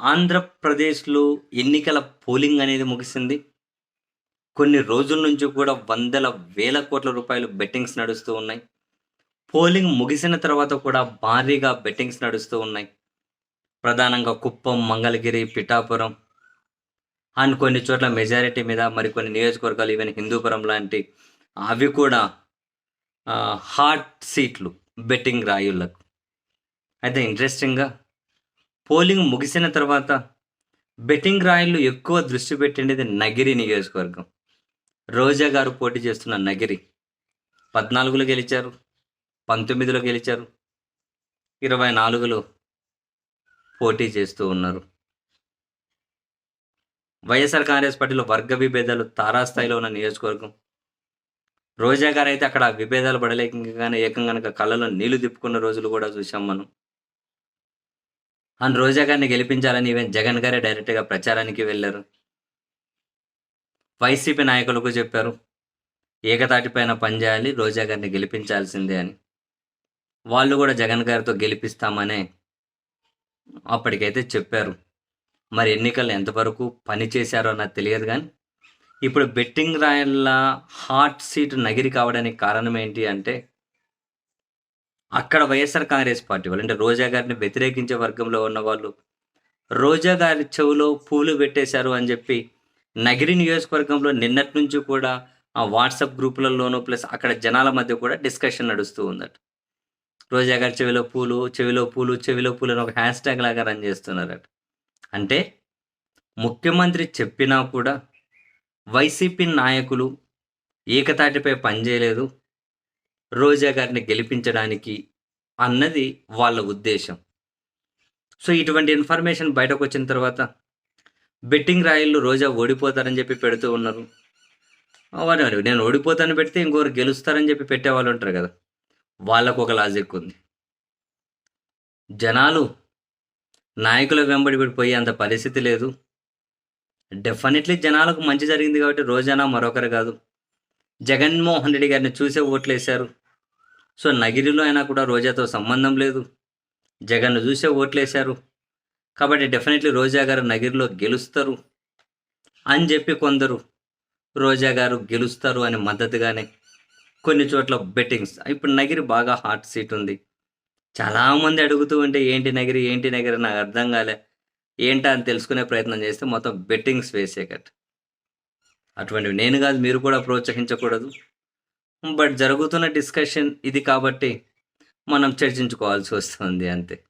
ఆంధ్రప్రదేశ్లో ఎన్నికల పోలింగ్ అనేది ముగిసింది. కొన్ని రోజుల నుంచి కూడా వందల వేల కోట్ల రూపాయలు బెట్టింగ్స్ నడుస్తూ ఉన్నాయి. పోలింగ్ ముగిసిన తర్వాత కూడా భారీగా బెట్టింగ్స్ నడుస్తూ ఉన్నాయి. ప్రధానంగా కుప్పం మంగళగిరి పిఠాపురం అండ్ కొన్ని చోట్ల మెజారిటీ మీద మరికొన్ని నియోజకవర్గాలు ఈవెన్ హిందూపురం లాంటి అవి కూడా హాట్ సీట్లు బెట్టింగ్ రాయుళ్ళకు అయితే ఇంట్రెస్టింగ్గా పోలింగ్ ముగిసిన తర్వాత బెట్టింగ్ రాయిలు ఎక్కువ దృష్టి పెట్టిండేది నగిరి నియోజకవర్గం. రోజా గారు పోటీ చేస్తున్న నగిరి పద్నాలుగులో గెలిచారు పంతొమ్మిదిలో గెలిచారు ఇరవై నాలుగులో పోటీ చేస్తూ ఉన్నారు. వైఎస్ఆర్ కాంగ్రెస్ పార్టీలో వర్గ విభేదాలు తారాస్థాయిలో ఉన్న నియోజకవర్గం. రోజా గారు అయితే అక్కడ విభేదాలు పడలేకగానే ఏకంగా కళ్ళలో నీళ్ళు తిప్పుకున్న రోజులు కూడా చూసాం మనం. అండ్ రోజా గారిని గెలిపించాలని ఈవెన్ జగన్ గారే డైరెక్ట్గా ప్రచారానికి వెళ్ళారు. వైసీపీ నాయకులకు చెప్పారు ఏకతాటిపైన పనిచేయాలి రోజా గారిని గెలిపించాల్సిందే అని. వాళ్ళు కూడా జగన్ గారితో గెలిపిస్తామనే అప్పటికైతే చెప్పారు. మరి ఎన్నికలు ఎంతవరకు పని చేశారో నాకు తెలియదు కానీ ఇప్పుడు బెట్టింగ్ రాయల్ల హాట్ సీట్ నగిరి కావడానికి కారణం ఏంటి అంటే అక్కడ వైఎస్ఆర్ కాంగ్రెస్ పార్టీ వాళ్ళు అంటే రోజా గారిని వ్యతిరేకించే వర్గంలో ఉన్న వాళ్ళు రోజా గారి చెవులో పూలు పెట్టేశారు అని చెప్పి నగిరి నియోజకవర్గంలో నిన్నటి నుంచి కూడా ఆ వాట్సాప్ గ్రూపులలోనూ ప్లస్ అక్కడ జనాల మధ్య కూడా డిస్కషన్ నడుస్తూ ఉందట. రోజా గారి చెవిలో పూలు చెవిలో పూలు చెవిలో పూలు అని ఒక హ్యాష్ ట్యాగ్ లాగా రన్ చేస్తున్నారట. అంటే ముఖ్యమంత్రి చెప్పినా కూడా వైసీపీ నాయకులు ఏకతాటిపై పనిచేయలేదు రోజా గారిని గెలిపించడానికి అన్నది వాళ్ళ ఉద్దేశం. సో ఇటువంటి ఇన్ఫర్మేషన్ బయటకు వచ్చిన తర్వాత బెట్టింగ్ రాయిళ్ళు రోజా ఓడిపోతారని చెప్పి పెడుతూ ఉన్నారు. వారు నేను ఓడిపోతాను పెడితే ఇంకొకరు గెలుస్తారని చెప్పి పెట్టే వాళ్ళు ఉంటారు కదా. వాళ్ళకు ఒక లాజిక్ ఉంది. జనాలు నాయకుల వెంబడి పోయే అంత పరిస్థితి లేదు. డెఫినెట్లీ జనాలకు మంచి జరిగింది కాబట్టి రోజానా మరొకరు కాదు. జగన్మోహన్ రెడ్డి గారిని చూసే ఓట్లు వేశారు సో నగిరిలో అయినా కూడా రోజాతో సంబంధం లేదు. జగన్ను చూసే ఓట్లేశారు. కాబట్టి డెఫినెట్లీ రోజా గారు నగిరిలో గెలుస్తారు అని చెప్పి కొందరు రోజా గారు గెలుస్తారు అని మద్దతుగానే కొన్ని చోట్ల బెట్టింగ్స్. ఇప్పుడు నగిరి బాగా హాట్ సీట్ ఉంది. చాలామంది అడుగుతూ ఉంటే ఏంటి నగిరి ఏంటి నగిరి నాకు అర్థం కాలే. ఏంటా అని తెలుసుకునే ప్రయత్నం చేస్తే మొత్తం బెట్టింగ్స్ వేసేకట్ అటువంటివి నేను కాదు మీరు కూడా ప్రోత్సహించకూడదు. బట్ జరుగుతున్న డిస్కషన్ ఇది కాబట్టి మనం చర్చించుకోవాల్సి వస్తుంది అంతే.